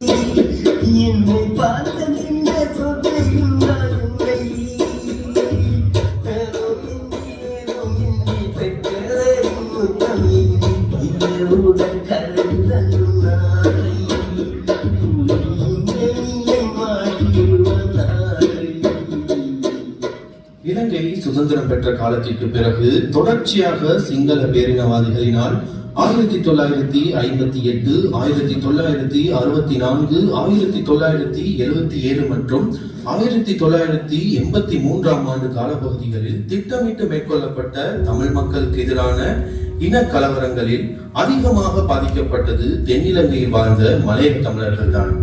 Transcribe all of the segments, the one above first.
என்னை இலங்கை சுதந்திரம் பெற்ற காலத்திற்கு பிறகு தொடர்ச்சியாக சிங்கள பேரினவாதிகளினால் ஆயிரத்தி தொள்ளாயிரத்தி ஐம்பத்தி எட்டு ஆயிரத்தி தொள்ளாயிரத்தி அறுபத்தி நான்கு ஆயிரத்தி தொள்ளாயிரத்தி எழுபத்தி ஏழு மற்றும் ஆயிரத்தி தொள்ளாயிரத்தி எண்பத்தி மூன்றாம் ஆண்டு காலப்பகுதிகளில் திட்டமிட்டு மேற்கொள்ளப்பட்ட தமிழ் மக்களுக்கு எதிரான இன கலவரங்களில் அதிகமாக பாதிக்கப்பட்டது தென்னிலங்கையில் வாழ்ந்த மலைய தமிழர்கள் தான்.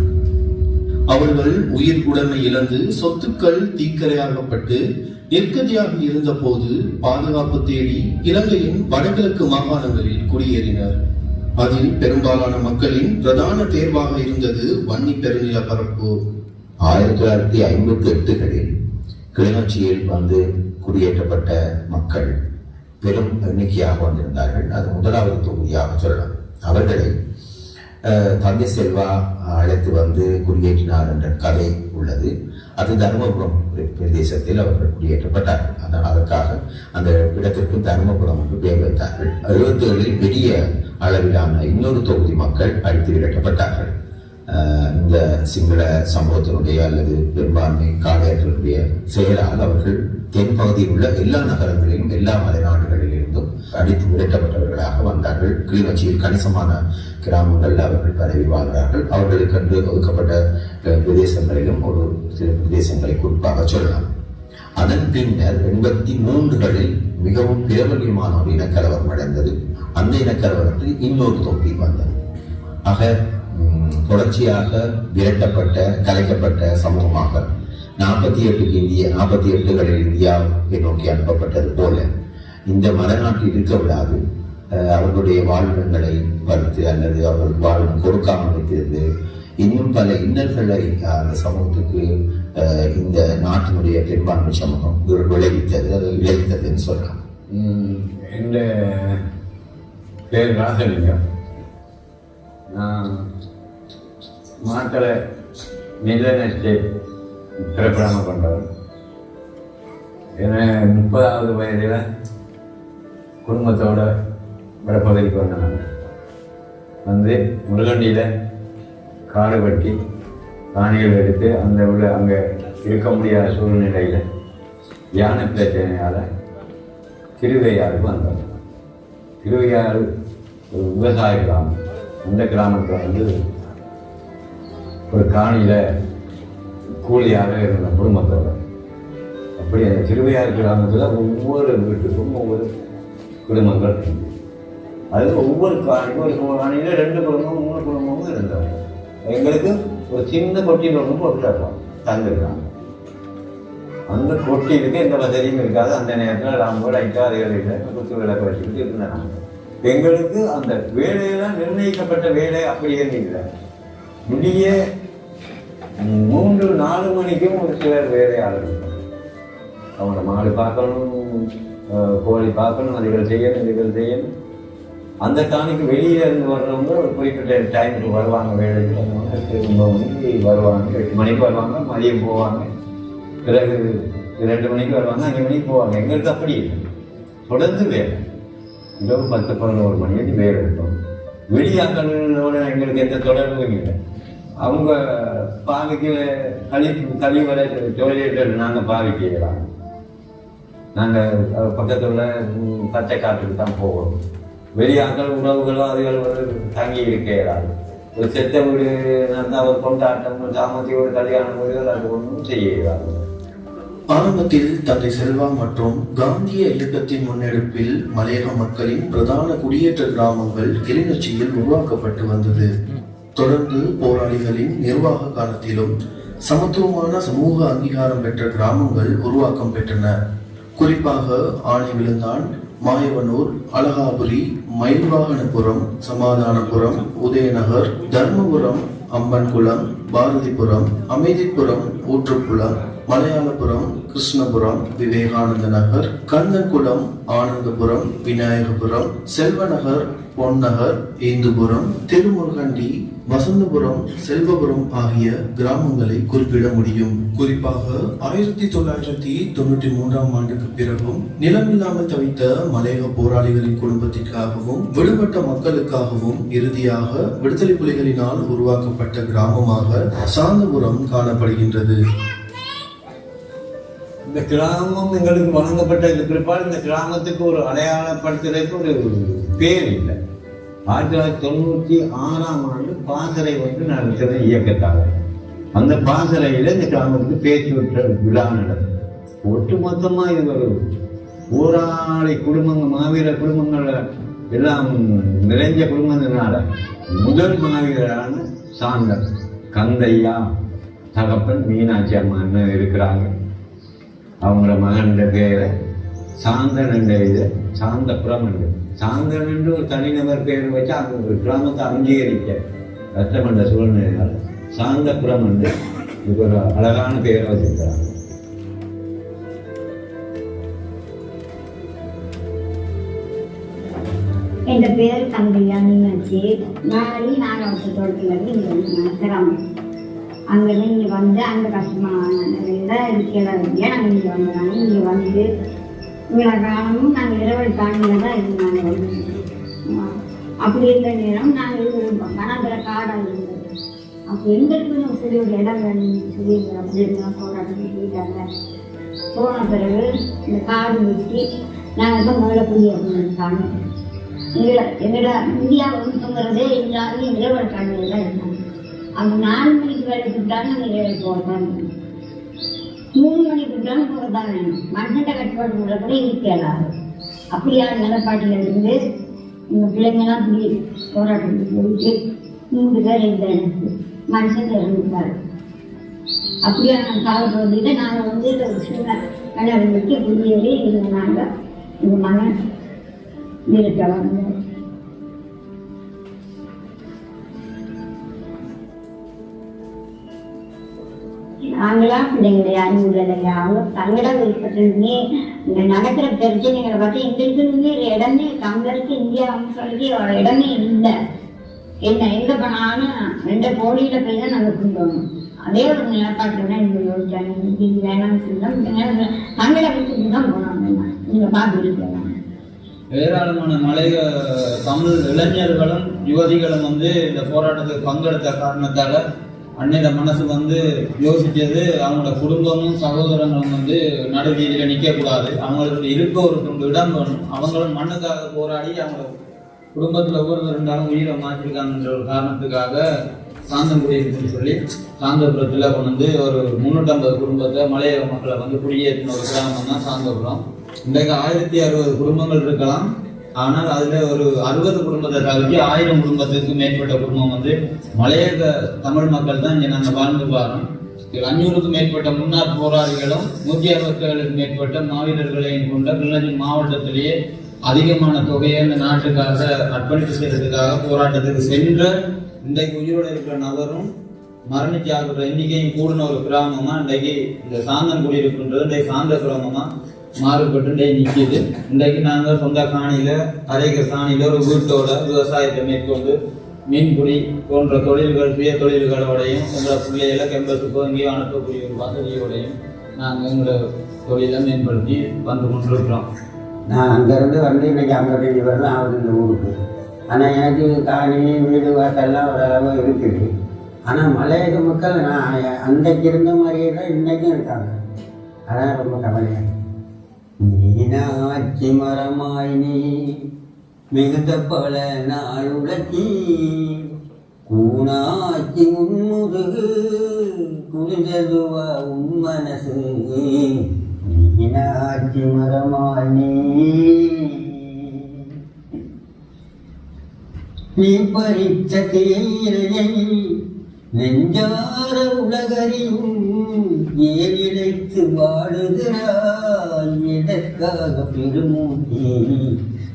அவர்கள் உயிர் உடைமை இழந்து சொத்துக்கள் தீக்கரையாகப்பட்டு நிர்கதியாக இருந்தபோது பாதுகாப்பு தேடி இலங்கையின் வடகிழக்கு மாகாணங்களில் குடியேறினர். அதில் பெரும்பாலான மக்களின் பிரதான தேர்வாக இருந்தது வன்னி பெருநில பரப்பு. ஆயிரத்தி தொள்ளாயிரத்தி ஐம்பத்தி எட்டுகளில் கிளிநொச்சியில் வந்து குடியேற்றப்பட்ட மக்கள் பெரும் எண்ணிக்கையாக வந்திருந்தார்கள். அது முதலாவது தொகுதியாக சொல்லலாம். அவர்களை தந்தை செல்வா அழைத்து வந்து குடியேற்றினார் என்ற கதை உள்ளது. அது தருமபுரம் பிரதேசத்தில் அவர்கள் குடியேற்றப்பட்டார்கள். அதனால் அதற்காக அந்த இடத்திற்கு தருமபுரம் என்று பெயர் வைத்தார்கள். எழுபத்தி ஏழில் பெரிய அளவிலான இன்னொரு தொகுதி மக்கள் அழித்து விரட்டப்பட்டார்கள். இந்த சிங்கள சமூகத்தினுடைய அல்லது பெரும்பான்மை காடையர்களுடைய செயலால் அவர்கள் தென்பகுதியில் உள்ள எல்லா நகரங்களிலும் எல்லா மலைநாடுகளிலிருந்தும் அடித்து விரட்டப்பட்டவர்களாக வந்தார்கள். கிளிநொச்சியில் கணிசமான கிராமங்களில் அவர்கள் பரவி வாழ்கிறார்கள் அவர்களுக்கென்று ஒதுக்கப்பட்ட பிரதேசங்களிலும் ஒரு சில பிரதேசங்களை குறிப்பாக சொல்லலாம். அதன் பின்னர் எண்பத்தி மூன்றுகளில் மிகவும் பிரபல்யமான ஒரு இனக்கலவரம் அடைந்தது. அந்த இனக்கலவரத்தில் இன்னொரு தொகுதி வந்தது. ஆக தொடர்ச்சியாக விரட்டப்பட்ட கலைக்கப்பட்ட சமூகமாக நாற்பத்தி எட்டுக்கு இந்திய நாற்பத்தி எட்டுகளில் இந்தியாவை நோக்கி அனுப்பப்பட்டது போல. இந்த மலைநாட்டில் இருக்க விடாது அவர்களுடைய வாழ்விடங்களை பறித்து அல்லது அவர்களுக்கு வாழ்வு கொடுக்காமல் வைத்திருந்து இன்னும் பல இன்னல்களை அந்த சமூகத்துக்கு இந்த நாட்டினுடைய பெரும்பான்மை சமூகம் விளைவித்தது அது இழைத்ததுன்னு சொல்லலாம். ம், என்ற பேர் ராசலிங்கம் நான் மாக்களை நிலநஷ்டை பிறப்பிடாமல் கொண்டவர் ஏன்னா முப்பதாவது வயதில் குடும்பத்தோட வடப்பகுதிக்கு வந்தேன் வந்து முருகண்டியில் காடு வெட்டி காணிகள் எடுத்து அந்த உள்ள அங்கே இருக்க முடியாத சூழ்நிலையில் யானை பிரச்சனையால் திருவையாறுக்கு வந்தார் திருவையாறு ஒரு விவசாய கிராமம். அந்த கிராமத்தில் வந்து ஒரு காணியில் கூலியாக இருந்த குடும்பத்தோட. அப்படி அந்த திருவையாறு கிராமத்தில் ஒவ்வொரு வீட்டுக்கும் ஒவ்வொரு குடும்பங்கள். அது ஒவ்வொரு காணிக்கும் ஒரு காணியில் ரெண்டு குடும்பமும் மூணு குடும்பமும் இருந்தாங்க. எங்களுக்கு ஒரு சின்ன கொட்டி குடும்பம் போட்டுருக்கோம் தந்துருக்காங்க அந்த கொட்டிலுக்கு எந்த வசதியும் இருக்காது. அந்த நேரத்தில் ரொம்ப லைட்டாக அதுகள் இல்லை குத்து விளக்கு வச்சுக்கிட்டு இருந்தாங்க. எங்களுக்கு அந்த வேலையெல்லாம் நிர்ணயிக்கப்பட்ட வேலை அப்படியே இல்லை. முடிய மூன்று நாலு மணிக்கும் ஒரு சிலர் வேலை ஆரம்பிப்பாங்க அவங்கள மாடு பார்க்கணும். கோழி பார்க்கணும் அதுகள் செய்யணும் இதுகள் செய்யணும். அந்த காணிக்கு வெளியில இருந்து வர்றவங்க ஒரு குறிப்பிட்ட டைமுக்கு வருவாங்க வேலைக்கு. வருவாங்க திரும்ப மணிக்கு வருவாங்க எட்டு மணிக்கு வருவாங்க மதியம் போவாங்க. பிறகு ரெண்டு மணிக்கு வருவாங்க அஞ்சு மணிக்கு போவாங்க. எங்களுக்கு அப்படி இல்லை. தொடர்ந்து வேலை. இரவு பத்து பதினோரு மணி வரைக்கும் வேலை இருக்கும். வெளியாக்களோட எங்களுக்கு எந்த தொடர்பும் இல்லை. அவங்க பாவிக்கு கழி கழிவறை டொய்லெட் நாங்கள் பாவிக்கலாம் நாங்கள் பக்கத்தில் உள்ள பச்சை காட்டுக்கு தான் போவோம். வெளியாக்கள் உணவுகளும் அதுகள் வந்து தங்கி இருக்கிறார் ஒரு செத்த வீடு நடந்தால் ஒரு கொண்டாட்டம் ஒரு சாமத்தி ஒரு கல்யாணம் வீடுகள் அது ஒன்றும் செய்கிறார்கள் ஆரம்பத்தில் தந்தை செல்வா மற்றும் காந்திய இயக்கத்தின் முன்னெடுப்பில் மலையக மக்களின் பிரதான குடியேற்ற கிராமங்கள் கிளிநொச்சியில் உருவாக்கப்பட்டு வந்தது. தொடர்ந்து போராளிகளின் நிர்வாக காலத்திலும் சமத்துவமான சமூக அங்கீகாரம் பெற்ற கிராமங்கள் உருவாக்கம் பெற்றன. குறிப்பாக ஆணை விழுந்தான் மாயவனூர் அழகாபுரி மயில்வாகனபுரம் சமாதானபுரம் உதயநகர் தர்மபுரம் அம்பன்குளம் பாரதிபுரம் அமைதிபுரம் ஊற்றுக்குளம் மலையாளபுரம் கிருஷ்ணபுரம் விவேகானந்த நகர் கந்தன்குளம் ஆனந்தபுரம் விநாயகபுரம் செல்வநகர் பொன்னகர் இந்துபுரம் திருமுருகண்டி வசந்தபுரம் செல்வபுரம் ஆகிய கிராமங்களை குறிப்பிட முடியும். குறிப்பாக ஆயிரத்தி தொள்ளாயிரத்தி தொண்ணூற்றி மூன்றாம் ஆண்டுக்கு பிறகும் நிலமில்லாமல் தவித்த மலையக போராளிகளின் குடும்பத்திற்காகவும் விடுபட்ட மக்களுக்காகவும் இறுதியாக விடுதலை புலிகளினால் உருவாக்கப்பட்ட கிராமமாக சாந்தபுரம் காணப்படுகின்றது. இந்த கிராமம் எங்களுக்கு வழங்கப்பட்டதுக்கு பிற்பாடு இந்த கிராமத்துக்கு ஒரு அடையாளப்படுத்துறதுக்கு ஒரு பேர் இல்லை. ஆயிரத்தி தொள்ளாயிரத்தி தொண்ணூற்றி ஆறாம் ஆண்டு பாசறை வந்து நடத்தின இயக்கத்தாக. அந்த பாசறையில் இந்த கிராமத்துக்கு பேச்சுற்ற விழா நடந்தது. ஒட்டு மொத்தமாக இது ஒரு ஊராளி குடும்பங்கள் மாவீர குடும்பங்கள் எல்லாம் நிறைஞ்ச குடும்பத்தினால முதல் மாவீரரான சாந்தர் கந்தையா தகப்பன் மீனாட்சி அம்மா இருக்கிறாங்க? அவங்கள மகன் பேரை சாந்தன் என்ற இது சாந்தபுரம் என்று. சாந்தன் என்று ஒரு தனிநபர் பெயர் வச்சு அந்த ஒரு கிராமத்தை அங்கீகரிக்க கஷ்டம் சூழ்நிலையால் சாந்தபுரம் என்று இது ஒரு அழகான பெயரை வச்சிருக்கிறாங்க. என் பேர் தங்கையா மீனாட்சி நான் நாகவத்த தோட்டத்துலேருந்து இங்கே வந்து நடத்துகிறோம் அங்கேருந்து இங்கே வந்து அந்த கஷ்டமான நிலையில இருக்கேன். நாங்கள் இங்கே வந்தாங்க இங்கே வந்து இவ்வளோ காலமும் நாங்கள் இரவல் தாண்டியில் தான் இருந்தாங்க அப்படி இருந்த நேரம் நாங்கள் இருந்தோம் மனதில் காடாக இருந்தது. அப்போ எங்களுக்கு சரி ஒரு இடம் வேணும்னு சொல்லி அப்படின்னு போராட்டம் சொல்லிட்டாங்க போன பிறகு இந்த காடு வெட்டி நாங்கள் தான் முதல்ல புரிய இருக்காங்க எங்களோட எங்களோட இந்தியா வம்சங்கிறதே எல்லாருமே இரவல் காணியில் தான் இருந்தாங்க. அவங்க நாலு மணிக்கு வேலை கொடுத்தாங்க நாங்கள் வேலை போகிறதான் மூணு மணிக்கு கூப்பிட்டாலும் போகிறதான் வேணும் மண்ணட்ட கட்டுப்பாடு கூட கூட இருக்கலாது அப்படியா நிலப்பாட்டில் இருந்து எங்கள் பிள்ளைங்கெல்லாம் இப்படி போராட்டத்துக்கு போயிட்டு மூன்று பேர் இல்லை எனக்கு மனுஷன் இறந்துட்டாரு. அப்படியான காலப்பகுதியில் நாங்கள் வந்து ஒரு சின்ன கல்யாணம் வச்சு குடியேறி இருந்த நாங்கள் எங்கள் மகன் இருக்க வந்தோம். நாங்களாம் பிள்ளைங்களை அறிவுறதில்லை அவங்க தங்கட விருப்பத்திலுமே இந்த நடக்கிற பிரச்சனைகளை பார்த்து எங்களுக்குமே இடமே தமிழருக்கு இந்தியா சொல்லி ஒரு இடமே இல்லை. என்ன எங்க போனாலும் ரெண்டு கோடியில போய் தான் நாங்கள் கொண்டு வரணும் அதே ஒரு நிலப்பாட்டில் தான் எங்களுக்கு யோசிச்சாங்க இது வேணாம்னு சொல்லி தங்கட விருப்பத்துக்கு தான் போனோம் நீங்கள் பார்த்துருக்கலாம் ஏராளமான மலைய தமிழ் இளைஞர்களும் யுவதிகளும் வந்து இந்த போராட்டத்துக்கு பங்கெடுத்த காரணத்தால அன்னையில மனசு வந்து யோசிச்சது அவங்களோட குடும்பமும் சகோதரங்களும் வந்து நடுவீதியில் நிற்கக்கூடாது அவங்களுக்கு இருக்க ஒரு துண்டு இடம் வேணும். அவங்களும் மண்ணுக்காக போராடி அவங்க குடும்பத்தில் ஒவ்வொரு இருந்தாலும் உயிரை மாற்றிருக்காங்கன்ற ஒரு காரணத்துக்காக சாந்தங்குடியிருக்குன்னு சொல்லி சாந்தபுரத்தில் கொண்டு வந்து ஒரு முந்நூற்றம்பது குடும்பத்தை மலையக மக்களை வந்து குடியேற்றின ஒரு கிராமம் தான் சாந்தபுரம். இன்றைக்கு ஆயிரத்தி அறுபது குடும்பங்கள் இருக்கலாம். ஆனால் அதுல ஒரு அறுபது குடும்பத்தை தவிர்த்து ஆயிரம் குடும்பத்துக்கு மேற்பட்ட குடும்பம் வந்து மலையக தமிழ் மக்கள் தான் இங்கே நாங்கள் வாழ்ந்து பாரோம் அஞ்சூறுக்கும் மேற்பட்ட முன்னாள் போராளிகளும் நூற்றி அறுபத்தேழுக்கு மேற்பட்ட மாவீரர்களையும் கொண்ட கிளிநொச்சி மாவட்டத்திலேயே அதிகமான தொகையை இந்த நாட்டுக்காக அர்ப்பணித்து செய்யறதுக்காக போராட்டத்துக்கு சென்ற இன்றைக்கு உயிரோடு இருக்கிற நபரும் மரணிச்சு ஆகிற எண்ணிக்கையும் கூடின ஒரு கிராமமா இன்றைக்கு இந்த சாந்தன் குடியிருக்கின்றது இன்றைக்கு சாந்த கிராமமா மாறுபட்டு நிற்கிது இன்றைக்கு நாங்கள் சொந்த காணியில் அரைக்க காணியில் ஒரு வீட்டோட விவசாயத்தை மேற்கொண்டு மீன்பிடி போன்ற தொழில்கள் சுய தொழில்களோடையும் எங்களை பிள்ளைகளை கெம்பஸுக்கோ எங்கேயோ அனுப்பக்கூடிய ஒரு வசதியோடையும் நாங்கள் எங்களை தொழிலை மேம்படுத்தி வந்து கொண்டிருக்கிறோம். நான் அங்கேருந்து வந்து இன்னைக்கு ஐம்பத்தஞ்சு வருடம் ஆகுது இந்த ஊருக்கு. ஆனால் எனக்கு காணி வீடு வாசல்லாம் ஓரளவு இருக்குது. ஆனால் மலையக மக்கள் நான் அன்றைக்கு இருந்த மாதிரியே தான் இன்றைக்கும் இருக்காங்க. அதான் ரொம்ப கவலையாக மீனாட்சி மரமாய் நீ மிகுந்த பல நாளுலகி கூணாச்சி உன்முதுகு குளிர்ந்ததுவா உன் மனசு. மீனாட்சி மரமாய் நீ நீ பறித்த தேயிலையை நெஞ்சார உலகறியும் ஏன் இழைத்து வாழுகிறாய். எதற்காக பெருமூட்டி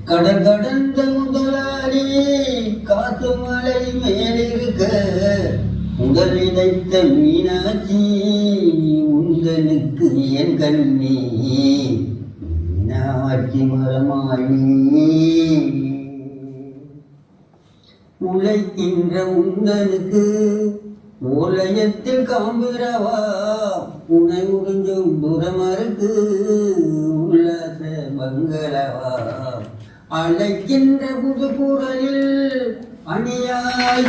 கடல் கடந்த முதலாளி காத்து மலை மேலிருக்க முதல் மீனாட்சி உங்களுக்கு என் கண்ணி மீனாட்சி மரமாயி உழைக்கின்ற உந்தனுக்கு ஓலயத்தில் காம்புகிறவா உனை உறிஞ்சும் துரமருக்கு உல்லாச அழைக்கின்ற புது குரலில் அணியாய்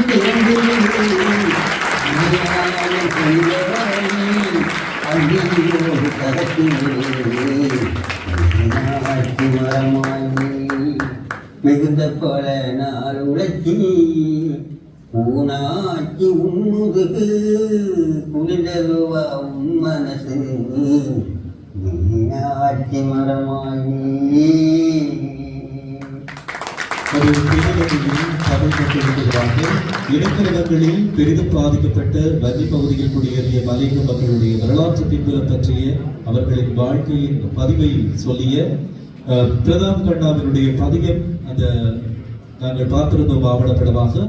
மிகுந்த பல நாள் உழைச்சி ஊனாக்கி உண்ணுது குளிர்ந்ததுவா உன் மனசு. ஒரு பிரிவினையில் தமிழ் கட்டிருக்கிறார்கள் இடைக்கலகங்களில் பெரிதும் பாதிக்கப்பட்ட வன்னி பகுதியில் குடியேறிய மலையக மக்களுடைய வரலாற்று பின்புலம் பற்றிய அவர்களின் வாழ்க்கையின் பதிவை சொல்லிய பிரதாப் கண்ணாவினுடைய பதிகம் அந்த நாங்கள் பார்த்திருந்தோம் ஆவணப்படமாக.